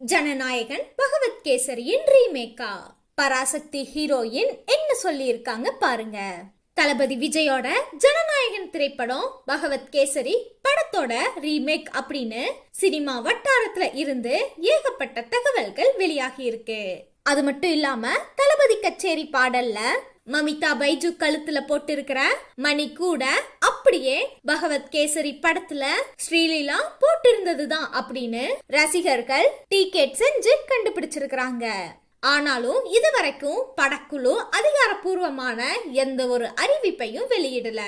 ஜனநாயகன் பகவத் கேசரியின் ரீமேக்கா பராசக்தி ஹீரோயின் என்ன சொல்லியிருக்காங்க பாருங்க. தளபதி விஜயோட ஜனநாயகன் திரைப்படம் பகவத் கேசரி படத்தோட ரீமேக் அப்படின்னு சினிமா வட்டாரத்துல இருந்து ஏகப்பட்ட தகவல்கள் வெளியாகி இருக்கு. அது மட்டும் இல்லாம தளபதி கச்சேரி பாடல்ல மமிதா பைஜு கழுத்துல போட்டிருக்கிற மணி கூட அப்படியே பகவத் கேசரி படத்துல ஸ்ரீலீலா போட்டிருந்ததுதான் அப்படின்னு ரசிகர்கள் டிக்கெட் செஞ்சு கண்டுபிடிச்சிருக்கிறாங்க. ஆனாலும் இதுவரைக்கும் படக்குழு அதிகாரப்பூர்வமான எந்த ஒரு அறிவிப்பையும் வெளியிடல.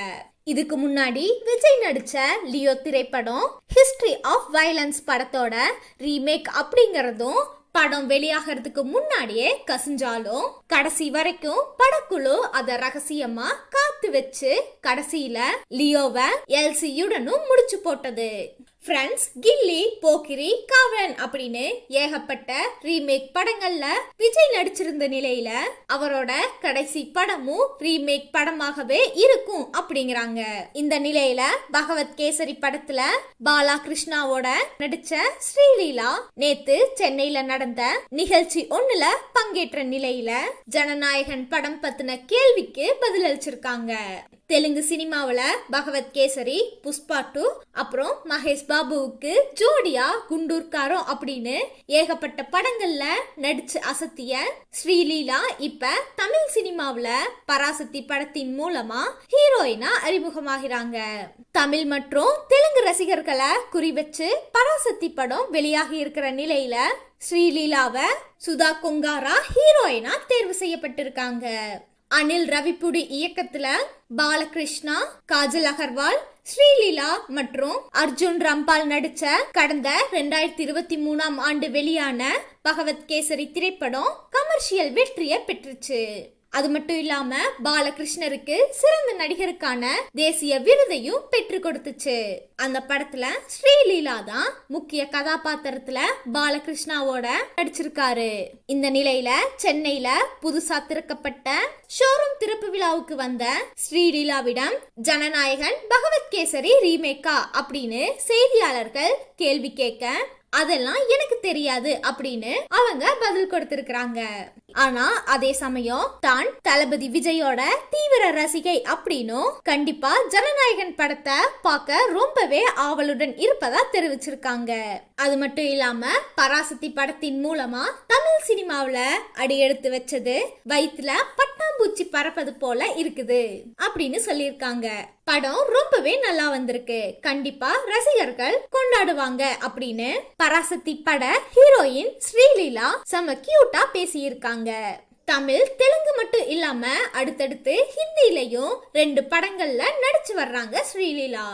இதுக்கு முன்னாடி விஜய் நடிச்ச லியோ திரைப்படம் ஹிஸ்டரி ஆஃப் வயலன்ஸ் படத்தோட ரீமேக் அப்படிங்கறதும் படம் வெளியாகிறதுக்கு முன்னாடியே கசிஞ்சாலும் கடைசி வரைக்கும் படக்குழு அத ரகசியமா காத்து வச்சு கடைசியில லியோவை எல்சியுடனும் முடிச்சு போட்டது. ஃப்ரெண்ட்ஸ் கில்லி போக்கிரி காவலன் அப்படின்னு ஏகப்பட்ட ரீமேக் படங்கள்ல விஜய் நடிச்சிருந்த நிலையில அவரோட கடைசி படமும் ரீமேக் படமாகவே இருக்கும் அப்படிங்கிறாங்க. இந்த நிலையில பகவத் கேசரி படத்துல பாலா கிருஷ்ணாவோட நடிச்ச ஸ்ரீலீலா நேத்து சென்னையில நடந்த நிகழ்ச்சி ஒண்ணுல பங்கேற்ற நிலையில ஜனநாயகன் படம் பத்தின கேள்விக்கு பதிலளிச்சிருக்காங்க. தெலுங்கு சினிமாவில் பகவத் கேசரி புஷ்பா டூ அப்புறம் மகேஷ் பாபுவுக்கு ஜோடியா குண்டூர்காரம் அப்படின்னு ஏகப்பட்ட படங்கள்ல நடிச்சு அசத்திய ஸ்ரீலீலா இப்ப தமிழ் சினிமாவில பராசக்தி படத்தின் மூலமா ஹீரோயினா அறிமுகமாகிறாங்க. தமிழ் மற்றும் தெலுங்கு ரசிகர்களை குறிவச்சு பராசக்தி படம் வெளியாகி இருக்கிற நிலையில ஸ்ரீலீலாவை சுதா கொங்காரா ஹீரோயினா தேர்வு செய்யப்பட்டிருக்காங்க. அனில் ரவிப்புடி இயக்கத்துல பாலகிருஷ்ணா காஜல் அகர்வால் ஸ்ரீலீலா மற்றும் அர்ஜுன் ரம்பால் நடிச்ச கடந்த ரெண்டாயிரத்தி இருபத்தி மூணாம் ஆண்டு வெளியான பகவத் கேசரி திரைப்படம் கமர்ஷியல் வெற்றியை பெற்றுச்சு. அது மட்டும் இல்லாம பாலகிருஷ்ணருக்கு சிறந்த நடிகருக்கான தேசிய விருதையும் பெற்று கொடுத்துச்சு. அந்த படத்துல ஸ்ரீலீலா தான் முக்கிய கதாபாத்திரத்துல பாலகிருஷ்ணாவோட நடிச்சிருக்காரு. இந்த நிலையில சென்னையில புதுசா திறக்கப்பட்ட ஷோரூம் திறப்பு விழாவுக்கு வந்த ஸ்ரீலீலாவிடம் ஜனநாயகன் பகவத் கேசரி ரீமேக்கா அப்படின்னு செய்தியாளர்கள் கேள்வி கேட்க அதெல்லாம் எனக்கு தெரியாது அப்படின்னு அவங்க பதில் கொடுத்திருக்கிறாங்க. ஆனா அதே சமயம் தான் தளபதி விஜயோட தீவிர ரசிகை அப்படின்னும் கண்டிப்பா ஜனநாயகன் படத்தை பார்க்க ரொம்பவே ஆவலுடன் இருப்பதா தெரிவிச்சிருக்காங்க. அது மட்டும் இல்லாம பராசக்தி படத்தின் மூலமா தமிழ் சினிமாவுல அடி எடுத்து வச்சது வயிற்றுல பட்டாம்பூச்சி பறப்பது போல இருக்குது அப்படின்னு சொல்லியிருக்காங்க. படம் ரொம்பவே நல்லா வந்திருக்கு. கண்டிப்பா ரசிகர்கள் கொண்டாடுவாங்க அப்படின்னு பராசக்தி பட ஹீரோயின் ஸ்ரீலீலா செம கியூட்டா பேசியிருக்காங்க. தமிழ் தெலுங்கு மட்டும் இல்லாம அடுத்தடுத்து ஹிந்திலையும் ரெண்டு படங்கள்ல நடிச்சு வர்றாங்க ஸ்ரீலீலா.